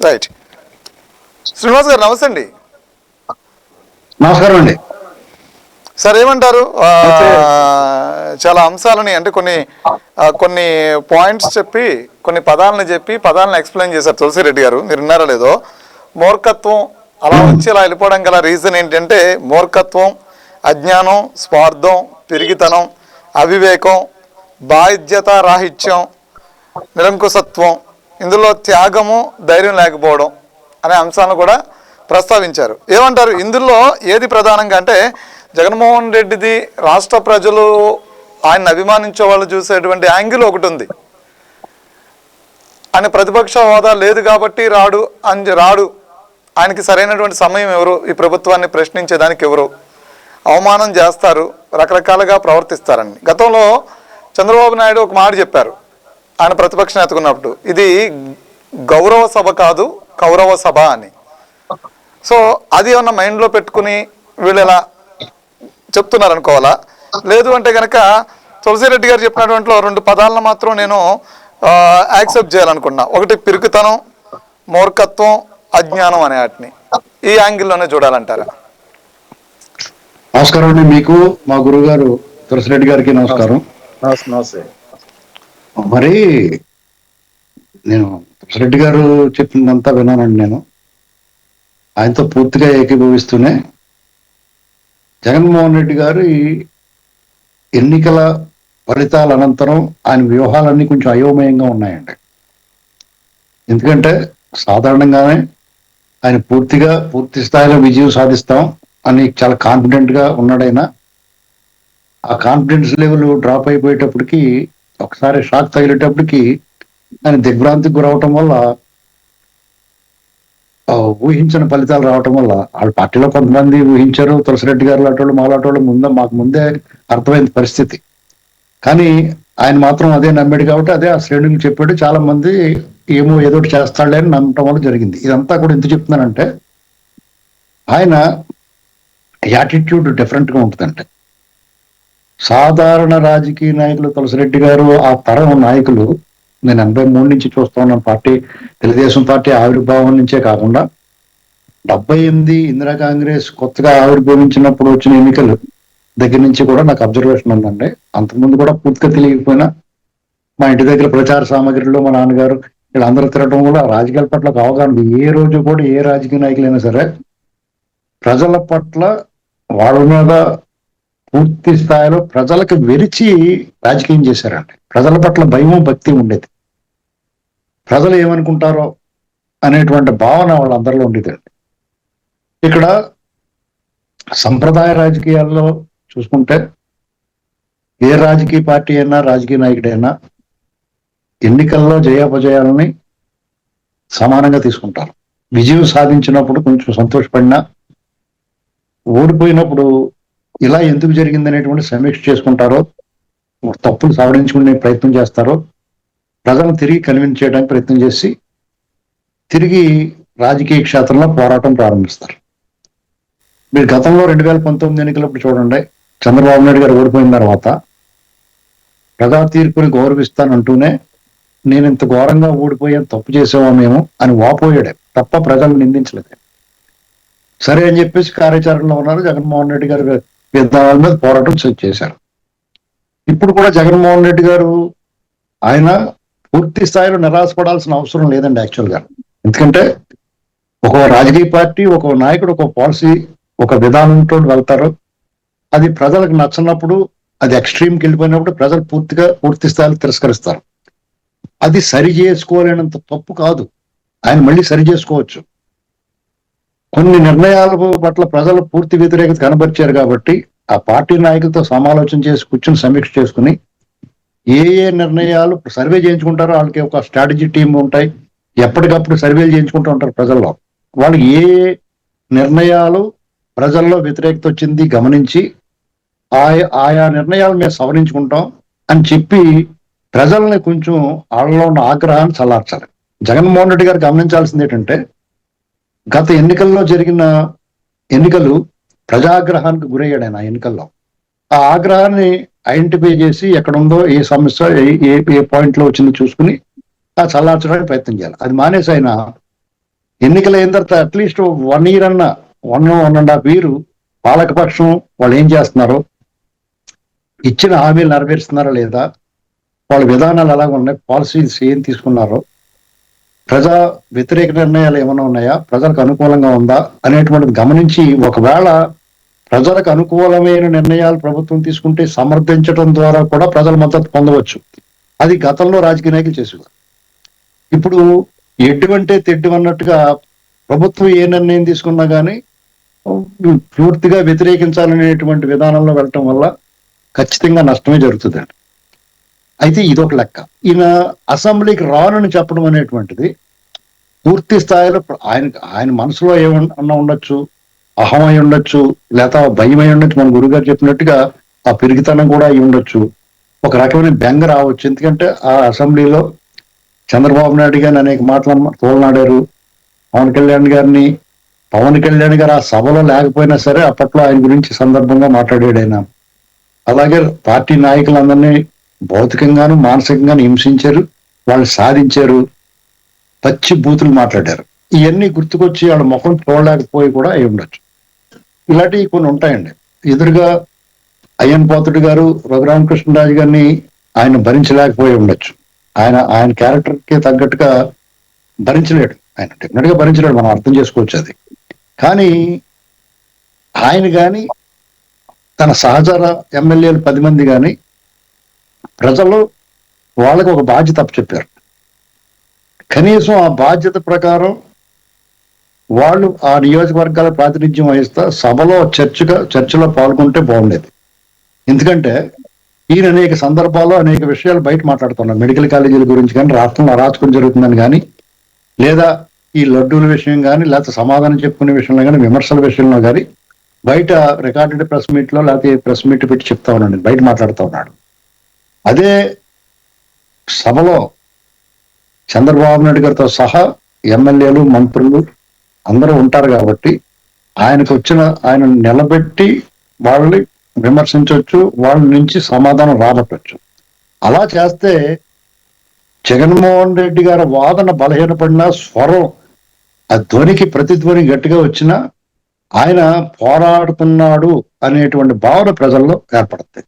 Right Srinivas గారు నమస్తే అండి నమస్కారం అండి. సార్ ఏమంటారు? చాలా అంశాలని అంటే కొన్ని కొన్ని పాయింట్స్ చెప్పి కొన్ని పదాలను చెప్పి పదాలను ఎక్స్ప్లెయిన్ చేశారు తులసిరెడ్డి గారు. మీరు విన్నారా లేదో? మూర్ఖత్వం అలా వచ్చి అలా వెళ్ళిపోవడం గల రీజన్ ఏంటంటే మూర్ఖత్వం అజ్ఞానం స్వార్థం పిరిగితనం అవివేకం బాధ్యత రాహిత్యం నిరంకుశత్వం ఇందులో త్యాగము ధైర్యం లేకపోవడం అనే అంశాలను కూడా ప్రస్తావించారు. ఏమంటారు? ఇందులో ఏది ప్రధానంగా అంటే జగన్మోహన్ రెడ్డిది రాష్ట్ర ప్రజలు ఆయన అభిమానించే వాళ్ళు చూసేటువంటి యాంగిల్ ఒకటి ఉంది. ఆయన ప్రతిపక్ష హోదా లేదు కాబట్టి రాడు అని రాడు. ఆయనకి సరైనటువంటి సమయం ఎవరు? ఈ ప్రభుత్వాన్ని ప్రశ్నించేదానికి ఎవరు? అవమానం చేస్తారు రకరకాలుగా ప్రవర్తిస్తారని. గతంలో చంద్రబాబు నాయుడు ఒక మాట చెప్పారు. ఆయన ప్రతిపక్ష నేతకున్నప్పుడు ఇది గౌరవ సభ కాదు కౌరవ సభ అని. సో అది ఏమన్నా మైండ్లో పెట్టుకుని వీళ్ళు ఇలా చెప్తున్నారు అనుకోవాలా లేదు అంటే కనుక తులసిరెడ్డి గారు చెప్పినటువంటి రెండు పదాలను మాత్రం నేను యాక్సెప్ట్ చేయాలనుకున్నా ఒకటి పిరుకుతనం మూర్ఖత్వం అజ్ఞానం అనే వాటిని. ఈ యాంగిల్లోనే చూడాలంటారా? నమస్కారం అండి. మీకు మా గురువు గారు తులసిరెడ్డి గారికి నమస్కారం. నమస్తే నమస్తే. మరి నేను రెడ్డి గారు చెప్పిందంతా విన్నానండి నేను. ఆయనతో పూర్తిగా ఏకీభవిస్తూనే జగన్మోహన్ రెడ్డి గారు ఈ ఎన్నికల ఫలితాల అనంతరం ఆయన వ్యూహాలన్నీ కొంచెం అయోమయంగా ఉన్నాయండి. ఎందుకంటే సాధారణంగానే ఆయన పూర్తిగా పూర్తి స్థాయిలో విజయం సాధిస్తాం అని చాలా కాన్ఫిడెంట్గా ఉన్నాడైనా ఆ కాన్ఫిడెన్స్ లెవెల్ డ్రాప్ అయిపోయేటప్పటికి ఒకసారి షాక్ తగిలేటప్పటికి ఆయన దిగ్భ్రాంతికి గురవటం వల్ల ఊహించిన ఫలితాలు రావటం వల్ల వాళ్ళ పార్టీలో కొంతమంది ఊహించారు. తులసిరెడ్డి గారు లాంటి వాళ్ళు ముందే మాకు ముందే అర్థమైంది పరిస్థితి. కానీ ఆయన మాత్రం అదే నమ్మాడు కాబట్టి అదే ఆ శ్రేణులు చెప్పాడు. చాలా మంది ఏమో ఏదో ఒకటి చేస్తాడులే అని నమ్మటం వల్ల జరిగింది. ఇదంతా కూడా ఎందుకు చెప్తున్నానంటే ఆయన యాటిట్యూడ్ డిఫరెంట్గా ఉంటుందంటే. సాధారణ రాజకీయ నాయకులు తులసిరెడ్డి గారు ఆ తరం నాయకులు నేను ఎనభై మూడు నుంచి చూస్తా ఉన్నాను. పార్టీ తెలుగుదేశం పార్టీ ఆవిర్భావం నుంచే కాకుండా డెబ్బై ఎనిమిది ఇందిరా కాంగ్రెస్ కొత్తగా ఆవిర్భవించినప్పుడు వచ్చిన ఎన్నికలు దగ్గర నుంచి కూడా నాకు అబ్జర్వేషన్ ఉందండి. అంతకుముందు కూడా పూర్తిగా తెలియకపోయినా మా ఇంటి దగ్గర ప్రచార సామాగ్రిలో మా నాన్నగారు వీళ్ళందరూ తిరగడం వల్ల రాజకీయాల పట్ల ఒక అవగాహన ఏ రోజు కూడా ఏ రాజకీయ నాయకులైనా సరే ప్రజల పట్ల వాళ్ళ మీద పూర్తి స్థాయిలో ప్రజలకు వెరిచి రాజకీయం చేశారండి. ప్రజల పట్ల భయము భక్తి ఉండేది. ప్రజలు ఏమనుకుంటారో అనేటువంటి భావన వాళ్ళందరిలో ఉండేదండి ఇక్కడ సంప్రదాయ రాజకీయాల్లో చూసుకుంటే ఏ రాజకీయ పార్టీ అయినా రాజకీయ నాయకుడైనా ఎన్నికల్లో జయాపజయాలని సమానంగా తీసుకుంటారు. విజయం సాధించినప్పుడు కొంచెం సంతోషపడినా ఓడిపోయినప్పుడు ఇలా ఎందుకు జరిగింది అనేటువంటి సమీక్ష చేసుకుంటారో తప్పులు సవరించుకునే ప్రయత్నం చేస్తారో ప్రజలను తిరిగి కన్విన్స్ చేయడానికి ప్రయత్నం చేసి తిరిగి రాజకీయ క్షేత్రంలో పోరాటం ప్రారంభిస్తారు. మీరు గతంలో రెండు వేల పంతొమ్మిది ఎన్నికలప్పుడు చూడండి చంద్రబాబు నాయుడు గారు ఓడిపోయిన తర్వాత ప్రజా తీర్పుని గౌరవిస్తానంటూనే నేను ఇంత ఘోరంగా ఓడిపోయాను తప్పు చేసావా మేము అని వాపోయాడే తప్ప ప్రజలు నిందించలేదు. సరే అని చెప్పేసి కార్యాచరణలో ఉన్నారు జగన్మోహన్ రెడ్డి గారు విధానాల మీద పోరాటం చేశారు. ఇప్పుడు కూడా జగన్మోహన్ రెడ్డి గారు ఆయన పూర్తి స్థాయిలో నిరాశపడాల్సిన అవసరం లేదండి యాక్చువల్గా ఎందుకంటే ఒక రాజకీయ పార్టీ ఒక నాయకుడు ఒక పాలసీ ఒక విధానంతో వెళ్తారు. అది ప్రజలకు నచ్చినప్పుడు అది ఎక్స్ట్రీమ్కి వెళ్ళిపోయినప్పుడు ప్రజలు పూర్తిగా పూర్తి స్థాయిలో తిరస్కరిస్తారు. అది సరి చేసుకోలేనంత తప్పు కాదు. ఆయన మళ్ళీ సరి చేసుకోవచ్చు. కొన్ని నిర్ణయాల పట్ల ప్రజలు పూర్తి వ్యతిరేకత కనబరిచారు కాబట్టి ఆ పార్టీ నాయకులతో సమాలోచన చేసి కూర్చొని సమీక్ష చేసుకుని ఏ ఏ నిర్ణయాలు సర్వే చేయించుకుంటారో వాళ్ళకి ఒక స్ట్రాటజీ టీం ఉంటాయి. ఎప్పటికప్పుడు సర్వేలు చేయించుకుంటూ ఉంటారు ప్రజల్లో. వాళ్ళు ఏ ఏ నిర్ణయాలు ప్రజల్లో వ్యతిరేకత వచ్చింది గమనించి ఆయా ఆయా నిర్ణయాలు మేము సవరించుకుంటాం అని చెప్పి ప్రజల్ని కొంచెం వాళ్ళలో ఉన్న ఆగ్రహాన్ని చల్లార్చాలి. జగన్మోహన్ రెడ్డి గారు గమనించాల్సింది ఏంటంటే గత ఎన్నికల్లో జరిగిన ఎన్నికలు ప్రజాగ్రహానికి గురయ్యాడు ఆయన ఎన్నికల్లో. ఆ ఆగ్రహాన్ని ఐడెంటిఫై చేసి ఎక్కడుందో ఏ సమస్య ఏ ఏ పాయింట్లో పాయింట్లో వచ్చిందో చూసుకుని ఆ చల్లార్చడానికి ప్రయత్నం చేయాలి. అది మానేసి ఆయన ఎన్నికలు అయిన తర్వాత అట్లీస్ట్ వన్ ఇయర్ అన్న one one and half year పాలకపక్షం వాళ్ళు ఏం చేస్తున్నారో ఇచ్చిన హామీలు నెరవేరుస్తున్నారా లేదా వాళ్ళ విధానాలు ఎలాగ ఉన్నాయి పాలసీస్ ఏం తీసుకున్నారో ప్రజా వ్యతిరేక నిర్ణయాలు ఏమైనా ఉన్నాయా? ప్రజలకు అనుకూలంగా ఉందా? అనేటువంటిది గమనించి ఒకవేళ ప్రజలకు అనుకూలమైన నిర్ణయాలు ప్రభుత్వం తీసుకుంటే సమర్థించడం ద్వారా కూడా ప్రజల మద్దతు పొందవచ్చు. అది గతంలో రాజకీయ నాయకులు చేసేవారు. ఇప్పుడు ఎడ్డువంటే తెడ్డు అన్నట్టుగా ప్రభుత్వం ఏ నిర్ణయం తీసుకున్నా కానీ పూర్తిగా వ్యతిరేకించాలనేటువంటి విధానంలో వెళ్ళటం వల్ల ఖచ్చితంగా నష్టమే జరుగుతుందండి అయితే ఇదొక లెక్క. ఈయన అసెంబ్లీకి రానని చెప్పడం అనేటువంటిది పూర్తి స్థాయిలో ఆయన ఆయన మనసులో ఏమన్నా ఉండొచ్చు అహం అయి ఉండొచ్చు లేదా భయం అయి ఉండొచ్చు మన గురుగారు చెప్పినట్టుగా ఆ పెరిగితనం కూడా అయి ఉండొచ్చు. ఒక రకమైన బెంగ రావచ్చు. ఎందుకంటే ఆ అసెంబ్లీలో చంద్రబాబు నాయుడు గారిని అనేక మాటలు తోలనాడారు. పవన్ కళ్యాణ్ గారిని పవన్ కళ్యాణ్ గారు ఆ సభలో లేకపోయినా సరే అప్పట్లో ఆయన గురించి సందర్భంగా మాట్లాడాడు ఆయన. అలాగే పార్టీ నాయకులందరినీ భౌతికంగాను మానసికంగాను హింసించారు వాళ్ళు సాధించారు పచ్చి బూతులు మాట్లాడారు. ఇవన్నీ గుర్తుకొచ్చి వాళ్ళ ముఖం చూడలేకపోయి కూడా అయి ఉండొచ్చు. ఇలాంటివి కొన్ని ఉంటాయండి. ఎదురుగా అయ్యన్ పోతుడు గారు రఘురామకృష్ణరాజు గారిని ఆయన భరించలేకపోయి ఉండొచ్చు. ఆయన ఆయన క్యారెక్టర్కి తగ్గట్టుగా భరించలేడు. ఆయన డెఫినెట్గా భరించలేడు మనం అర్థం చేసుకోవచ్చు అది. కానీ ఆయన కానీ తన సహచర ఎమ్మెల్యేలు పది మంది కానీ ప్రజలు వాళ్ళకి ఒక బాధ్యత చెప్పారు కనీసం ఆ బాధ్యత ప్రకారం వాళ్ళు ఆ నియోజకవర్గాల ప్రాతినిధ్యం వహిస్తా సభలో చర్చగా చర్చలో పాల్గొంటే బాగుండేది. ఎందుకంటే ఈయన అనేక సందర్భాల్లో అనేక విషయాలు బయట మాట్లాడుతున్నారు. మెడికల్ కాలేజీల గురించి కానీ రాష్ట్రంలో అరాచకం జరుగుతుందని కానీ లేదా ఈ లడ్డూల విషయం కానీ లేకపోతే సమాధానం చెప్పుకునే విషయంలో కానీ విమర్శల విషయంలో కానీ బయట రికార్డెడ్ ప్రెస్ మీట్లో లేకపోతే ప్రెస్ మీట్ పెట్టి చెప్తా ఉన్నాడు బయట మాట్లాడుతూ ఉన్నాడు. అదే సభలో చంద్రబాబు నాయుడు గారితో సహా ఎమ్మెల్యేలు మంత్రులు అందరూ ఉంటారు కాబట్టి ఆయనకు వచ్చిన ఆయన నిలబెట్టి వాళ్ళని విమర్శించవచ్చు వాళ్ళ నుంచి సమాధానం రాబట్టవచ్చు అలా చేస్తే జగన్మోహన్ రెడ్డి గారి వాదన బలహీనపడిన స్వరం ఆ ధ్వనికి ప్రతిధ్వని గట్టిగా వచ్చిన ఆయన పోరాడుతున్నాడు అనేటువంటి భావన ప్రజల్లో ఏర్పడుతుంది.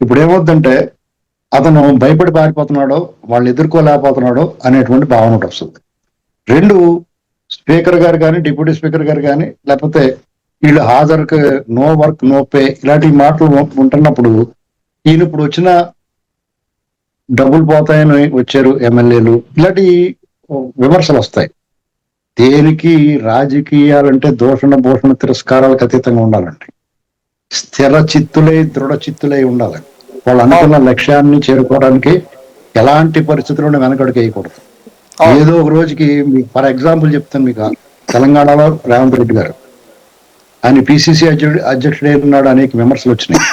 ఇప్పుడు ఏమవుతుందంటే అతను భయపడి పారిపోతున్నాడో వాళ్ళు ఎదుర్కోలేకపోతున్నాడో అనేటువంటి భావన ఒకటి వస్తుంది. రెండు స్పీకర్ గారు కానీ డిప్యూటీ స్పీకర్ గారు కానీ లేకపోతే వీళ్ళు హాజరుకు నో వర్క్ నో పే ఇలాంటి మాటలు ఉంటున్నప్పుడు ఈయన ఇప్పుడు వచ్చిన డబ్బులు పోతాయని వచ్చారు ఎమ్మెల్యేలు. ఇలాంటి విమర్శలు వస్తాయి. దేనికి రాజకీయాలంటే దూషణ భూషణ తిరస్కారాలకు అతీతంగా ఉండాలండి. స్థిర చిత్తులై దృఢ చిత్తులై ఉండాలండి. వాళ్ళు అనుకున్న లక్ష్యాన్ని చేరుకోవడానికి ఎలాంటి పరిస్థితుల్లో వెనకడుగు వేయకూడదు. ఏదో ఒక రోజుకి మీకు ఫర్ ఎగ్జాంపుల్ చెప్తాను మీకు తెలంగాణలో రేవంత్ రెడ్డి గారు. ఆయన పిసిసి అధ్యక్షుడు అధ్యక్షుడే ఉన్నాడు అనేక విమర్శలు వచ్చినాయి.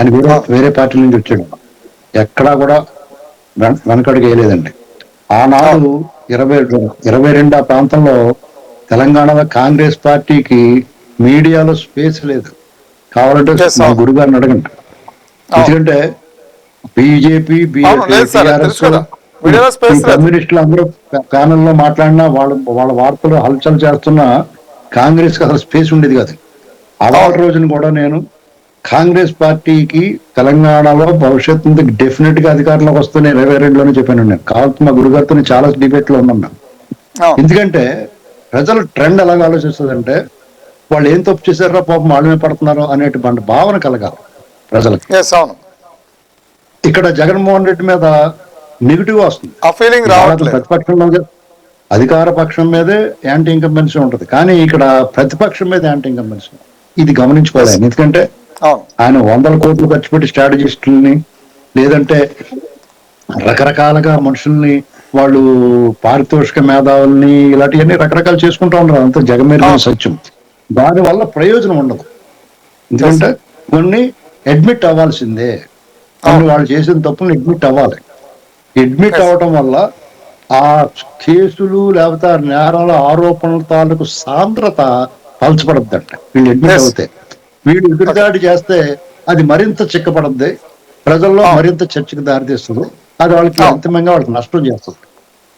ఆయన కూడా వేరే పార్టీ నుంచి వచ్చాడు. ఎక్కడా కూడా వెన- వెనకడుగు వేయలేదండి. ఆనాడు ఇరవై ఇరవై రెండు ఆ ప్రాంతంలో తెలంగాణలో కాంగ్రెస్ పార్టీకి మీడియాలో స్పేస్ లేదు. కావాలంటే మా. గురుగారిని అడగండి. ఎందుకంటే బీజేపీ. కమ్యూనిస్టులు అందరూ ప్యానల్లో మాట్లాడినా వాళ్ళ వాళ్ళ వార్తలు హల్చల్ చేస్తున్న కాంగ్రెస్కి అసలు స్పేస్ ఉండేది కాదు. అలాంటి రోజున కూడా నేను కాంగ్రెస్ పార్టీకి తెలంగాణలో భవిష్యత్తు డెఫినెట్గా అధికారంలోకి వస్తుంది ఇరవై రెండులోనే చెప్పాను. నేను కావచ్చు మా గురుగారితో చాలా డిబేట్లో అవును. ఎందుకంటే ప్రజల ట్రెండ్ ఎలాగ ఆలోచిస్తుందంటే వాళ్ళు ఏం తప్పు చేశారో పాపం వాళ్ళమే పడుతున్నారు అనేటువంటి భావన కలగాలి. ప్రజలకు. ఇక్కడ జగన్మోహన్ రెడ్డి మీద నెగిటివ్ వస్తుంది. ఆ ఫీలింగ్ వాళ్ళకి రావట్లేదు. ప్రతిపక్షంలో అధికార పక్షం మీదే యాంటీ ఇన్కంబెన్సీ ఉంటది. కానీ ఇక్కడ ప్రతిపక్షం మీద యాంటీ ఇన్కంబెన్సీ ఇది గమనించుకోవాలి. ఎందుకంటే ఆయన వందల కోట్లు ఖర్చు పెట్టి స్ట్రాటజిస్టుల్ని లేదంటే రకరకాలుగా మనుషుల్ని వాళ్ళు పారితోషిక మేధావుల్ని ఇలాంటివన్నీ రకరకాలు చేసుకుంటా ఉన్నారు. అంత జగమేరిన సత్యం. దాని వల్ల ప్రయోజనం ఉండదు. ఎందుకంటే కొన్ని అడ్మిట్ అవ్వాల్సిందే. కొన్ని వాళ్ళు చేసిన తప్పులు అడ్మిట్ అవ్వాలి. అడ్మిట్ అవ్వటం వల్ల ఆ కేసులు లేకపోతే ఆ నేరాల ఆరోపణల తాలూకు సాంద్రత పలచబడద్దంట. వీళ్ళు అడ్మిట్. అవుతాయి వీళ్ళు ఎదురుదాడి చేస్తే అది మరింత చిక్కపడద్ది. ప్రజల్లో మరింత చర్చకు దారితీస్తుంది. అది వాళ్ళకి. అంతిమంగా వాళ్ళకి నష్టం చేస్తుంది.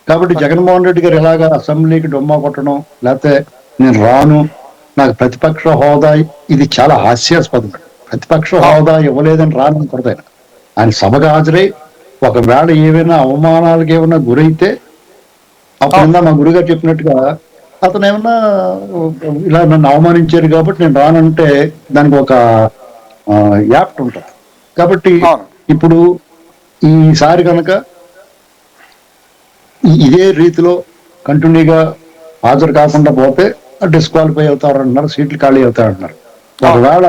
కాబట్టి జగన్మోహన్ రెడ్డి గారు ఎలాగా అసెంబ్లీకి డొమ్మా కొట్టడం లేకపోతే నేను రాను నాకు ప్రతిపక్ష హోదా ఇది చాలా హాస్యాస్పదం. ప్రతిపక్ష హోదా ఇవ్వలేదని రానకూడదు ఆయన ఆయన సభకు హాజరై ఒకవేళ ఏవైనా అవమానాలకు ఏమైనా గురైతే అప్పుడు ఇందా మా గురుగారు చెప్పినట్టుగా అతను ఏమన్నా ఇలా నన్ను అవమానించారు కాబట్టి నేను రానంటే దానికి ఒక యాప్ట్ ఉంటుంది. కాబట్టి. ఇప్పుడు ఈసారి కనుక ఇదే రీతిలో కంటిన్యూగా హాజరు కాకుండా పోతే డిస్క్వాలిఫై అవుతారు అంటున్నారు సీట్లు ఖాళీ అవుతారు అంటున్నారు ఒకవేళ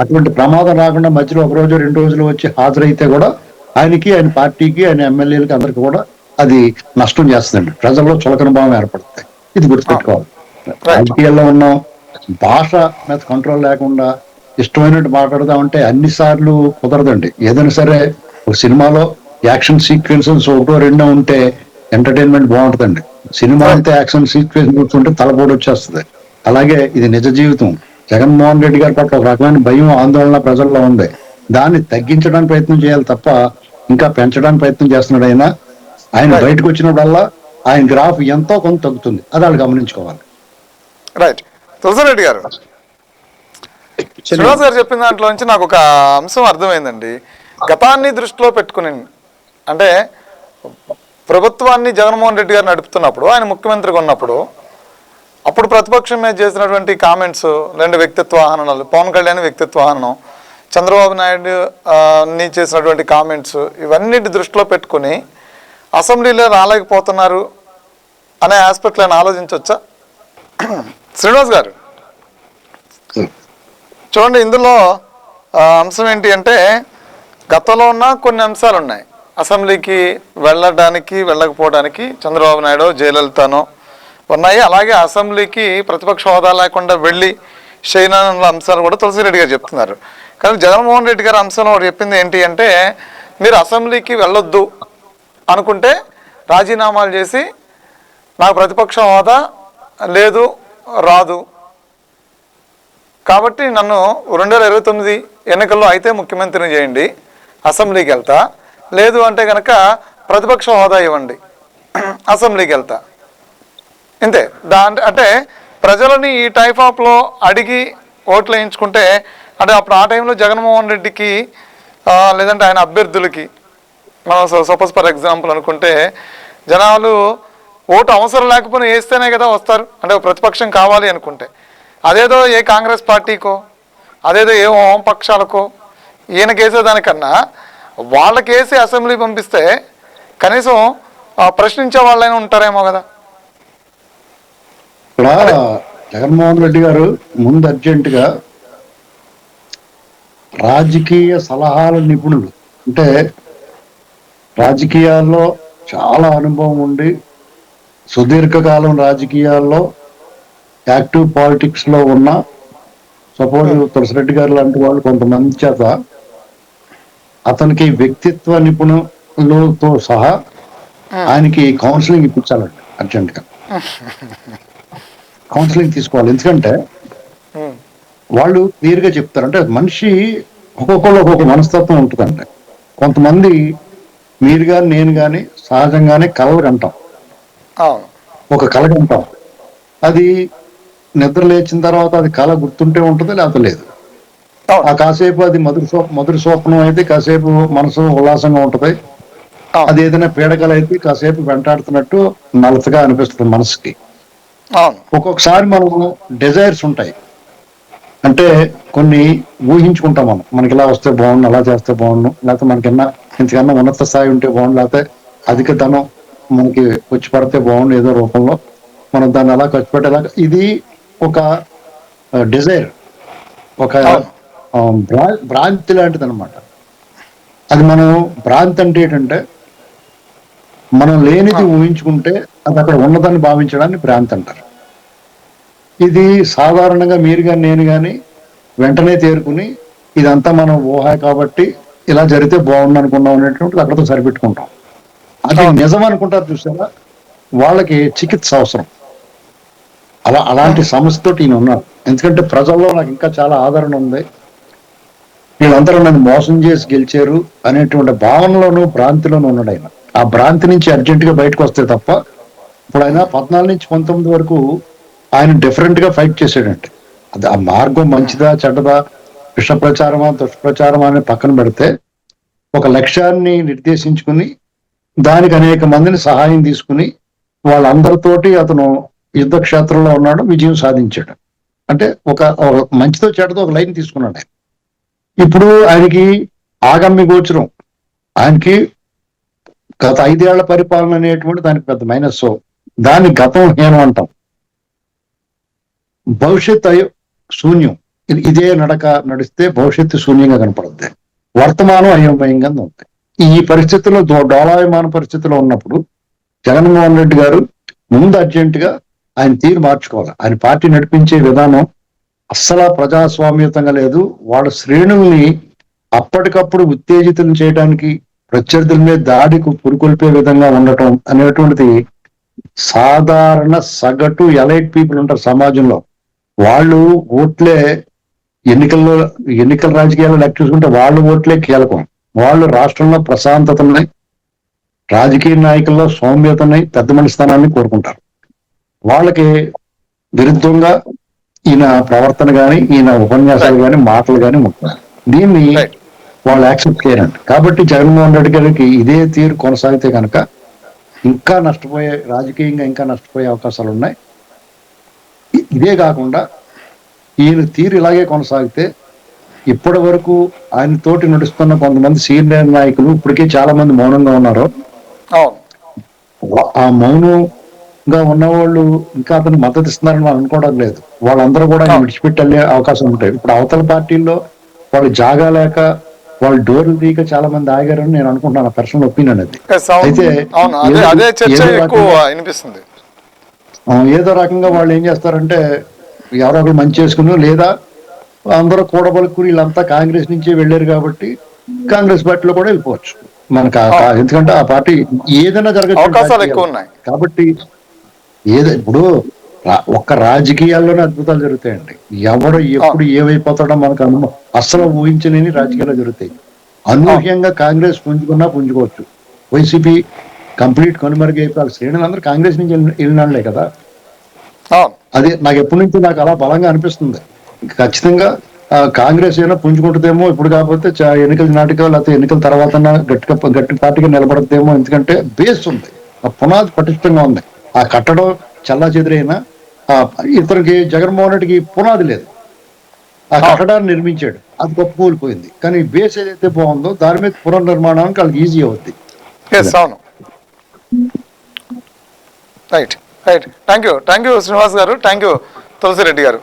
అటువంటి ప్రమాదం రాకుండా మధ్యలో ఒక రోజు రెండు రోజులు వచ్చి హాజరైతే కూడా ఆయనకి ఆయన పార్టీకి ఆయన ఎమ్మెల్యేలకి అందరికి కూడా అది నష్టం చేస్తుందండి. ప్రజల్లో చులకన భావం ఏర్పడుతుంది. ఇది గుర్తుపెట్టుకోవాలి. రాజకీయాల్లో ఉన్నాం. భాష మీద కంట్రోల్ లేకుండా ఇష్టమైనట్టు మాట్లాడదామంటే అన్ని సార్లు కుదరదండి. ఏదైనా సరే ఒక సినిమాలో యాక్షన్ సీక్వెన్సెస్ ఒకటో రెండో ఉంటే ఎంటర్టైన్మెంట్ బాగుంటుందండి. సినిమా అయితే యాక్షన్ సీక్వెన్స్ చూస్తుంటే తలపోటు వచ్చేస్తుంది. అలాగే ఇది నిజ జీవితం. జగన్మోహన్ రెడ్డి గారి పట్ల ఒక రకమైన భయం ఆందోళన ప్రజల్లో ఉంది. దాన్ని తగ్గించడానికి ప్రయత్నం చేయాలి తప్ప ఇంకా పెంచడానికి ప్రయత్నం చేస్తున్నాడు ఆయన. ఆయన. బయటకు వచ్చినప్పుడల్లా ఆయన గ్రాఫ్ ఎంతో కొంత తగ్గుతుంది. అది వాళ్ళు గమనించుకోవాలి. రైట్ తులసిరెడ్డి గారు శ్రీనివాస్ గారు చెప్పిన దాంట్లో నుంచి నాకు ఒక అంశం అర్థమైందండి. గతాన్ని దృష్టిలో పెట్టుకుని అంటే ప్రభుత్వాన్ని జగన్మోహన్ రెడ్డి గారు నడుపుతున్నప్పుడు ఆయన ముఖ్యమంత్రిగా ఉన్నప్పుడు అప్పుడు ప్రతిపక్షం మీద చేసినటువంటి కామెంట్స్ రెండు వ్యక్తిత్వ హననాలు పవన్ కళ్యాణ్ వ్యక్తిత్వ హననం చంద్రబాబు నాయుడు ని చేసినటువంటి కామెంట్స్ ఇవన్నిటి దృష్టిలో పెట్టుకుని అసెంబ్లీలో రాలేకపోతున్నారు అనే ఆస్పెక్ట్లో ఆలోచించవచ్చా శ్రీనివాస్ గారు. చూడండి ఇందులో అంశం ఏంటి అంటే గతంలో ఉన్న కొన్ని అంశాలు ఉన్నాయి అసెంబ్లీకి వెళ్ళడానికి వెళ్ళకపోవడానికి చంద్రబాబు నాయుడు జయలలితనో ఉన్నాయి. అలాగే అసెంబ్లీకి ప్రతిపక్ష హోదా లేకుండా వెళ్ళి చేయనున్న అంశాలు కూడా తులసిరెడ్డి గారు చెప్తున్నారు. కానీ జగన్మోహన్ రెడ్డి గారి అంశంలో చెప్పింది ఏంటి అంటే మీరు అసెంబ్లీకి వెళ్ళొద్దు అనుకుంటే రాజీనామాలు చేసి నాకు ప్రతిపక్ష హోదా లేదు రాదు. కాబట్టి నన్ను రెండు వేల ఇరవై తొమ్మిది ఎన్నికల్లో అయితే ముఖ్యమంత్రిని చేయండి అసెంబ్లీకి వెళ్తా. లేదు అంటే కనుక ప్రతిపక్ష హోదా ఇవ్వండి అసెంబ్లీకి వెళ్తా. ఇంతే. దా అంటే ప్రజలని ఈ టైప్ ఆఫ్లో అడిగి ఓట్లు వేయించుకుంటే అంటే అప్పుడు ఆ టైంలో జగన్మోహన్ రెడ్డికి లేదంటే ఆయన అభ్యర్థులకి మనం సపోజ్ ఫర్ ఎగ్జాంపుల్ అనుకుంటే జనాలు ఓటు అవసరం లేకపోయినా వేస్తేనే కదా వస్తారు. అంటే ప్రతిపక్షం కావాలి అనుకుంటే. అదేదో ఏ కాంగ్రెస్ పార్టీకో అదేదో ఏ వామపక్షాలకో ఈయనకేసేదానికన్నా వాళ్ళకేసి అసెంబ్లీ పంపిస్తే కనీసం ప్రశ్నించే వాళ్ళైనా ఉంటారేమో కదా. ఇక్కడ జగన్మోహన్ రెడ్డి గారు ముందు అర్జెంటుగా రాజకీయ సలహాల నిపుణులు. అంటే రాజకీయాల్లో చాలా అనుభవం ఉండి సుదీర్ఘకాలం రాజకీయాల్లో యాక్టివ్ పాలిటిక్స్లో ఉన్న సపోజ్ తులసిరెడ్డి గారు లాంటి వాళ్ళు కొంతమంది చేత అతనికి వ్యక్తిత్వ నిపుణులతో సహా ఆయనకి కౌన్సిలింగ్ ఇప్పించాలండి అర్జెంటుగా. కౌన్సిలింగ్ తీసుకోవాలి. ఎందుకంటే వాళ్ళు క్లియర్గా చెప్తారు. అంటే మనిషి ఒక్కొక్కళ్ళు ఒక్కొక్క మనస్తత్వం ఉంటుందండి కొంతమంది మీరు కానీ నేను కానీ సహజంగానే కలలు కంటాం ఒక కళ కంటాం అది నిద్ర లేచిన తర్వాత అది కళ గుర్తుంటే ఉంటుంది లేకపోతే లేదు? ఆ కాసేపు అది మధుర మధుర స్వప్నం అయితే కాసేపు మనసు ఉల్లాసంగా ఉంటుంది. అది ఏదైనా పీడకలు అయితే కాసేపు వెంటాడుతున్నట్టు నలతగా అనిపిస్తుంది మనసుకి. ఒక్కొక్కసారి మనం డిజైర్స్ ఉంటాయి. అంటే కొన్ని ఊహించుకుంటాం మనం. మనకి ఇలా వస్తే బాగుండు అలా చేస్తే బాగుండు లేకపోతే మనకన్నా ఇంతకన్నా ఉన్నత స్థాయి ఉంటే బాగుండు లేకపోతే అధిక ధనం మనకి వచ్చి పడితే బాగుండు ఏదో రూపంలో మనం దాన్ని అలా ఖర్చు పెట్టేలా ఇది ఒక డిజైర్ ఒక భ్రాంతి లాంటిది అనమాట అది మనం భ్రాంతి అంటే ఏంటంటే మనం లేనిది ఊహించుకుంటే అది అక్కడ ఉన్నదని భావించడాన్ని భ్రాంతి అంటారు. ఇది సాధారణంగా మీరు కానీ నేను కానీ వెంటనే తేరుకుని ఇదంతా మనం ఊహ కాబట్టి ఇలా జరిగితే బాగుండు అనుకున్నాం అనేటువంటిది అక్కడతో సరిపెట్టుకుంటాం. అది నిజం అనుకుంటారు చూసారా? వాళ్ళకి చికిత్స అవసరం. అలా అలాంటి సమస్యతో ఈయన ఉన్నారు. ఎందుకంటే ప్రజల్లో నాకు ఇంకా చాలా ఆదరణ ఉంది. వీళ్ళందరూ నన్ను మోసం చేసి గెలిచారు అనేటువంటి భావనలోనూ భ్రాంతిలోనూ ఉన్నాడు ఆయన. ఆ భ్రాంతి నుంచి అర్జెంట్గా బయటకు వస్తే తప్ప ఇప్పుడు ఆయన పద్నాలుగు నుంచి పంతొమ్మిది వరకు ఆయన డిఫరెంట్గా ఫైట్ చేశాడంటే. అది ఆ మార్గం మంచిదా చెడ్డదా విష ప్రచారమా దుష్ప్రచారమా అని పక్కన పెడితే ఒక లక్ష్యాన్ని నిర్దేశించుకుని దానికి అనేక మందిని సహాయం తీసుకుని వాళ్ళందరితోటి అతను యుద్ధ క్షేత్రంలో ఉన్నాడు విజయం సాధించాడు. అంటే ఒక ఒక మంచితో చెడ్డతో ఒక లైన్ తీసుకున్నాడు ఇప్పుడు ఆయనకి ఆగమ్య గోచరం. ఆయనకి గత ఐదేళ్ళ పరిపాలన అనేటువంటి దానికి పెద్ద మైనస్ దాన్ని గతం హీనం అంటాం. భవిష్యత్ శూన్యం. ఇదే నడక నడిస్తే భవిష్యత్తు శూన్యంగా కనపడుద్ది. వర్తమానం అయోమయంగా ఉంది. ఈ పరిస్థితుల్లో డోలాయమాన పరిస్థితిలో ఉన్నప్పుడు జగన్మోహన్ రెడ్డి గారు ముందు అర్జెంట్గా ఆయన తీరు మార్చుకోవాలి. ఆయన పార్టీ నడిపించే విధానం అస్సలు ప్రజాస్వామ్యతంగా లేదు. వాళ్ళ శ్రేణుల్ని అప్పటికప్పుడు ఉత్తేజితం చేయడానికి ప్రత్యర్థుల మీద దాడికి పురుకొల్పే విధంగా ఉండటం అనేటువంటిది సాధారణ సగటు ఎలైట్ పీపుల్ ఉంటారు సమాజంలో. వాళ్ళు ఓట్లే ఎన్నికల్లో ఎన్నికల రాజకీయాల్లో లెక్క చూసుకుంటే వాళ్ళు ఓట్లే కీలకం. వాళ్ళు రాష్ట్రంలో ప్రశాంతతని రాజకీయ నాయకుల్లో సౌమ్యతని పెద్ద మనిషి స్థానాన్ని కోరుకుంటారు. వాళ్ళకి విరుద్ధంగా ఈయన ప్రవర్తన కానీ ఈయన ఉపన్యాసాలు కానీ మాటలు కానీ ఉంటున్నారు దీన్ని వాళ్ళు యాక్సెప్ట్ చేయరండి కాబట్టి జగన్మోహన్ రెడ్డి గారికి ఇదే తీరు కొనసాగితే కనుక ఇంకా నష్టపోయే రాజకీయంగా ఇంకా నష్టపోయే అవకాశాలు ఉన్నాయి. ఇదే కాకుండా ఈయన తీరు ఇలాగే కొనసాగితే ఇప్పటి వరకు ఆయన తోటి నడుస్తున్న కొంతమంది సీనియర్ నాయకులు ఇప్పటికే చాలా మంది మౌనంగా ఉన్నారు. ఆ మౌనంగా ఉన్నవాళ్ళు ఇంకా అతను మద్దతు ఇస్తున్నారని మనం అనుకోవడం లేదు. వాళ్ళందరూ కూడా విడిచిపెట్టి వెళ్ళే అవకాశం ఉంటాయి. ఇప్పుడు అవతల పార్టీల్లో వాళ్ళు జాగా లేక వాళ్ళు డోర్లు తీయక చాలా మంది ఆగారని నేను అనుకుంటున్నాను పర్సనల్ ఒపీనియన్ అది. అయితే ఏదో- రకంగా- వాళ్ళు ఏం చేస్తారంటే ఎవరో ఒకరు మంచి చేసుకుని లేదా అందరూ కూడబలుకుని వీళ్ళంతా కాంగ్రెస్ నుంచి వెళ్ళారు కాబట్టి కాంగ్రెస్ పార్టీలో కూడా వెళ్ళిపోవచ్చు. మనకు ఎందుకంటే ఆ పార్టీ ఏదైనా జరగచ్చు ఉన్నాయి. కాబట్టి ఏదో ఇప్పుడు ఒక్క రాజకీయాల్లోనే అద్భుతాలు జరుగుతాయండి. ఎవడు ఎప్పుడు ఏమైపోతాడో మనకు అనుభవం అస్సలు ఊహించలేని రాజకీయాలు జరుగుతాయి. అనూహ్యంగా కాంగ్రెస్ పుంజుకున్నా పుంజుకోవచ్చు. వైసీపీ కంప్లీట్ కనుమరుగైపోయి శ్రేణులు అందరూ కాంగ్రెస్ నుంచి వెళ్ళిన- వెళ్ళినాళ్ళే కదా. అది నాకు ఎప్పటి నుంచి నాకు అలా బలంగా అనిపిస్తుంది. ఖచ్చితంగా కాంగ్రెస్ అయినా పుంజుకుంటుందేమో ఇప్పుడు కాకపోతే చా- ఎన్నికల నాటికో లేకపోతే ఎన్నికల తర్వాత గట్టిగా గట్టి పార్టీగా నిలబడద్దేమో. ఎందుకంటే బేస్ ఉంది. ఆ పునాది పటిష్టంగా ఉంది. ఆ కట్టడం చల్లా చెదిరైనా ఇతనికి జగన్మోహన్ రెడ్డికి పునాది లేదు. ఆ కట్టడాన్ని నిర్మించాడు. అది గొప్ప కూలిపోయింది. కానీ బేస్ ఏదైతే బాగుందో దాని మీద పునర్నిర్మాణానికి వాళ్ళకి ఈజీ అవుద్ది. అవును. Right right thank you thank you Srinivas గారు. థ్యాంక్ యూ తులసిరెడ్డి గారు.